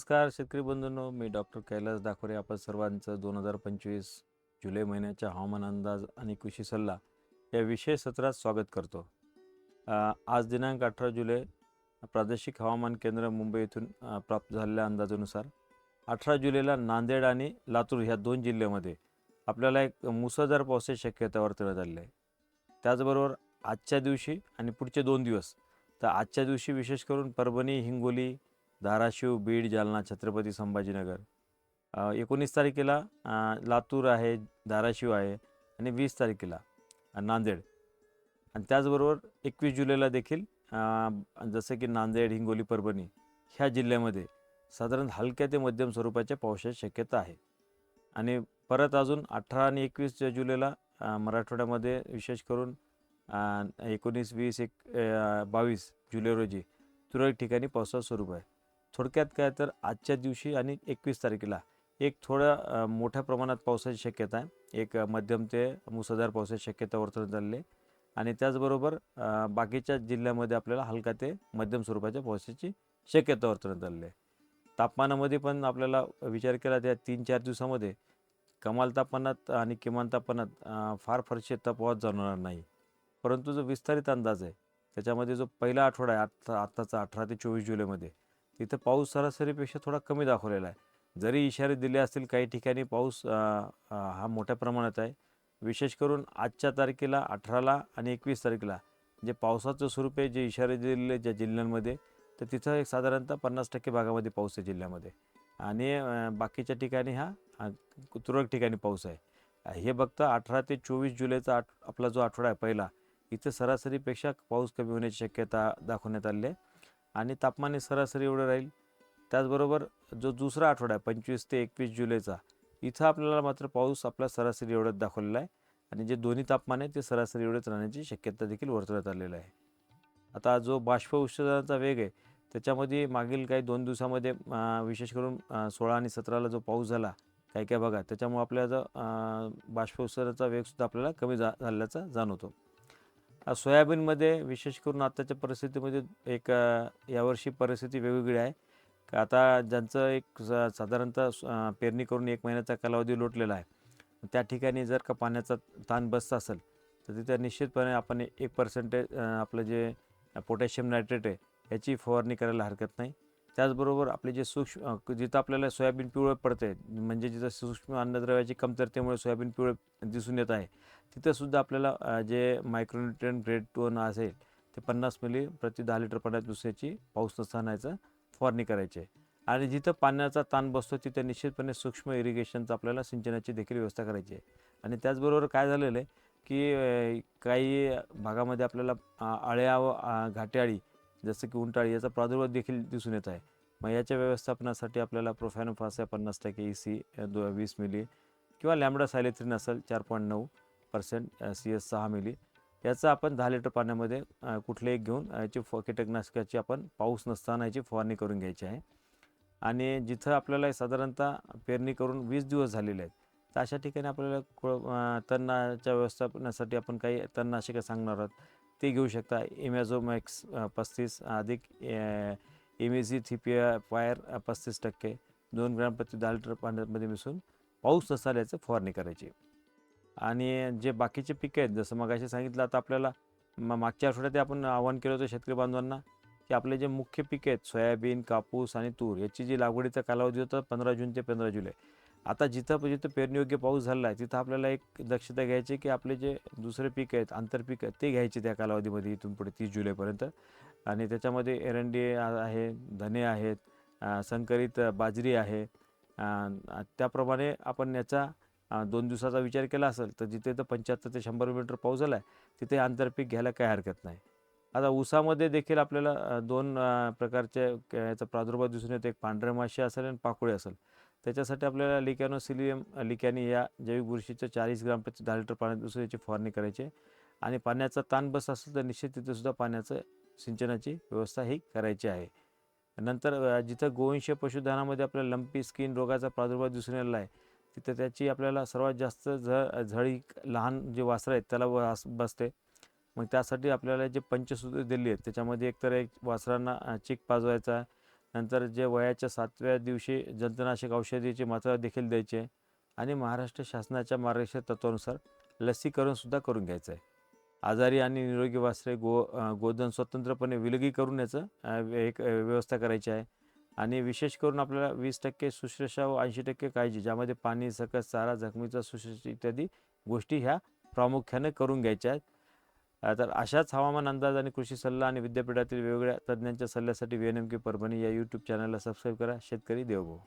नमस्कार शेतकरी बंधूंनो मी डॉक्टर कैलास दाखोरे आपण सर्वांचं दोन हजार पंचवीस जुलै महिन्याच्या हवामान अंदाज आणि कृषी सल्ला या विशेष सत्रात स्वागत करतो. आज दिनांक अठरा जुलै प्रादेशिक हवामान केंद्र मुंबई येथून प्राप्त झालेल्या अंदाजानुसार अठरा जुलैला नांदेड आणि लातूर ह्या दोन जिल्ह्यामध्ये आपल्याला एक मुसळधार पावसाची शक्यता वर्तवण्यात आलेली आहे. त्याचबरोबर आजच्या दिवशी आणि पुढचे दोन दिवस तर आजच्या दिवशी विशेष करून परभणी हिंगोली धाराशिव बीड जालना छत्रपती संभाजीनगर. एकोणीस तारखेला लातूर आहे धाराशिव आहे आणि वीस तारखेला नांदेड. आणि त्याचबरोबर एकवीस जुलैला देखील जसं की नांदेड हिंगोली परभणी ह्या जिल्ह्यामध्ये साधारण हलक्या ते मध्यम स्वरूपाच्या पावसाची शक्यता आहे. आणि परत अजून अठरा आणि एकवीस जुलैला मराठवाड्यामध्ये विशेष करून एकोणीस वीस एक बावीस जुलै रोजी तुरळक ठिकाणी पावसाचं स्वरूप आहे. थोडक्यात काय तर आजच्या दिवशी आणि एकवीस तारखेला एक थोडा मोठ्या प्रमाणात पावसाची शक्यता आहे. एक मध्यम ते मुसळधार पावसाची शक्यता वर्तवण्यात आलेली आहे. आणि त्याचबरोबर बाकीच्या जिल्ह्यामध्ये आपल्याला हलका ते मध्यम स्वरूपाच्या पावसाची शक्यता वर्तवण्यात आलेली आहे. तापमानामध्ये पण आपल्याला विचार केला त्या तीन चार दिवसामध्ये कमाल तापमानात आणि किमान तापमानात फार फारशी तपवाद जाणवणार नाही. परंतु जो विस्तारित अंदाज आहे त्याच्यामध्ये जो पहिला आठवडा आहे आत्ता आत्ताचा अठरा ते चोवीस जुलैमध्ये तिथं पाऊस सरासरीपेक्षा थोडा कमी दाखवलेला आहे. जरी इशारे दिले असतील काही ठिकाणी पाऊस हा मोठ्या प्रमाणात आहे. विशेष करून आजच्या तारखेला अठराला आणि एकवीस तारखेला जे पावसाचं स्वरूप आहे जे इशारे दिलेले ज्या जिल्ह्यांमध्ये तर तिथं एक साधारणतः पन्नास टक्के भागामध्ये पाऊस आहे जिल्ह्यामध्ये. आणि बाकीच्या ठिकाणी हा तुरळक ठिकाणी पाऊस आहे. हे बघता अठरा ते चोवीस जुलैचा आठ आपला जो आठवडा आहे पहिला इथं सरासरीपेक्षा पाऊस कमी होण्याची शक्यता दाखवण्यात आली आहे. आणि तापमान हे सरासरी एवढं राहील. त्याचबरोबर जो दुसरा आठवडा आहे पंचवीस ते एकवीस जुलैचा इथं आपल्याला मात्र पाऊस आपला सरासरी एवढंच दाखवलेला आहे. आणि जे दोन्ही तापमान आहे ते सरासरी एवढंच राहण्याची शक्यता देखील वर्तवण्यात आलेलं आहे. आता जो बाष्प उत्सर्जनाचा वेग आहे त्याच्यामध्ये मागील काही दोन दिवसामध्ये विशेष करून सोळा आणि सतराला जो पाऊस झाला काही काही भागात त्याच्यामुळे आपल्याला अं, बाष्प उत्सर्जनाचा वेगसुद्धा आपल्याला कमी जा झाल्याचा जाणवतो. सोयाबीनमध्ये विशेष करून आत्ताच्या परिस्थितीमध्ये एक यावर्षी परिस्थिती वेगवेगळी आहे. का आता ज्यांचं एक साधारणतः पेरणी करून एक महिन्याचा कालावधी लोटलेला आहे. त्या ठिकाणी जर का पाण्याचा ताण बसत असेल तर तिथं निश्चितपणे आपण एक पर्सेंटेज आपलं जे पोटॅशियम नायट्रेट आहे याची फवारणी करायला हरकत नाही. त्याचबरोबर आपले जे सूक्ष्म जिथं आपल्याला सोयाबीन पिवळं पडते म्हणजे जिथं सूक्ष्म अन्नद्रव्याची कमतरतेमुळे सोयाबीन पिवळं दिसून येत आहे तिथंसुद्धा आपल्याला जे मायक्रोन्युट्रियन ग्रेड टोन असेल ते पन्नास मिली प्रति दहा लिटर पाण्यात दुसऱ्याची पाऊस नसताना आणायचं फवारणी करायची आहे. आणि जिथं पाण्याचा ताण बसतो तिथं निश्चितपणे सूक्ष्म इरिगेशनचं आपल्याला सिंचनाची देखील व्यवस्था करायची आहे. आणि त्याचबरोबर काय झालेलं आहे की काही भागामध्ये आपल्याला अळ्या व घाटे घाट्याळी जसं की उंटाळी याचा प्रादुर्भाव देखील दिसून येत आहे. मग याच्या व्यवस्थापनासाठी आपल्याला प्रोफॅनोफास पन्नास टक्के ई सी दो वीस मिली किंवा लॅमडा सायलेथ्रिन असेल चार पॉईंट नऊ पर्सेंट सी एस सहा मिली याचा आपण दहा लिटर पाण्यामध्ये कुठले एक घेऊन याची फ कीटकनाशकाची आपण पाऊस नसताना याची फवारणी करून घ्यायची आहे. आणि जिथं आपल्याला साधारणतः पेरणी करून वीस दिवस झालेले आहेत तर अशा ठिकाणी आपल्याला को तणनाच्या व्यवस्थापनासाठी आपण काही तणनाशकं सांगणार आहोत. ते घेऊ शकता. इमॅझोमॅक्स पस्तीस अधिक एमेझी थिपिया पायर पस्तीस टक्के. दोन ग्राम प्रति दहा लिटर पाण्यामध्ये मिसळून पाऊस नसताना याचं फवारणी करायची. आणि जे बाकीचे पिकं आहेत जसं मग सांगितलं आता आपल्याला म मागच्या आठवड्यात आपण आवाहन केलं होतं शेतकरी बांधवांना की आपले जे मुख्य पिकं आहेत सोयाबीन कापूस आणि तूर याची जी लागवडीचा कालावधी होता पंधरा जून ते पंधरा जुलै आता जिथं जिथं पेरणीयोग्य पाऊस झाला आहे तिथं आपल्याला एक दक्षता घ्यायची की आपले जे दुसरे पीक आहेत आंतरपीक आहेत ते घ्यायचे त्या कालावधीमध्ये इथून पुढे तीस जुलैपर्यंत. आणि त्याच्यामध्ये एरंडी आहे धने आहेत संकरित बाजरी आहे. त्याप्रमाणे आपण याचा दोन दिवसाचा विचार केला असेल तर जिथे तर पंच्याहत्तर ते शंभर मिलीमीटर पाऊस झाला आहे तिथे आंतरपीक घ्यायला काही हरकत नाही. आता ऊसामध्ये देखील आपल्याला दोन प्रकारचे याचा प्रादुर्भाव दिसून येतो. एक पांढऱ्या माशी असेल आणि पाकोळी असेल. त्याच्यासाठी आपल्याला लिकॅनोसिलियम लिकॅनी या जैविक बुरशीचं चाळीस ग्राम प्रति दहा लिटर पाण्यात दुसऱ्याची याची फवारणी करायची आहे. आणि पाण्याचा ताण बस असेल तर निश्चित तिथेसुद्धा पाण्याचं सिंचनाची व्यवस्था ही करायची आहे नंतर जिथं गोवंश पशुधनामध्ये आपल्याला लंपी स्किन रोगाचा प्रादुर्भाव दिसून आलेला आहे तिथं त्याची आपल्याला सर्वात जास्त झ झळी लहान जे वासरं आहेत त्याला वास बसते मग त्यासाठी आपल्याला जे पंचसूत्र दिली आहेत त्याच्यामध्ये एकतर एक वासरांना चिक पाजवायचा नंतर जे वयाच्या सातव्या दिवशी जंतनाशक औषधीची मात्रा देखील द्यायची आहे आणि महाराष्ट्र शासनाच्या मार्गदर्शक तत्वानुसार लसीकरणसुद्धा करून घ्यायचं आहे. आजारी आणि निरोगी वासरे गो गोधन स्वतंत्रपणे विलगी करून याचं एक व्यवस्था करायची आहे. आणि विशेष करून आपल्याला वीस टक्के शुश्रूषा व ऐंशी टक्के काळजी ज्यामध्ये पाणी सकस चारा जखमीचा शुश्रूषा इत्यादी गोष्टी ह्या प्रामुख्याने करून घ्यायच्या आहेत. तर अशाच हवामान अंदाज आणि कृषी सल्ला आणि विद्यापीठातील वेगवेगळ्या तज्ज्ञांच्या सल्ल्यासाठी V N M K Parbhani या यूट्यूब चॅनलला सबस्क्राईब करा. शेतकरी देवभाऊ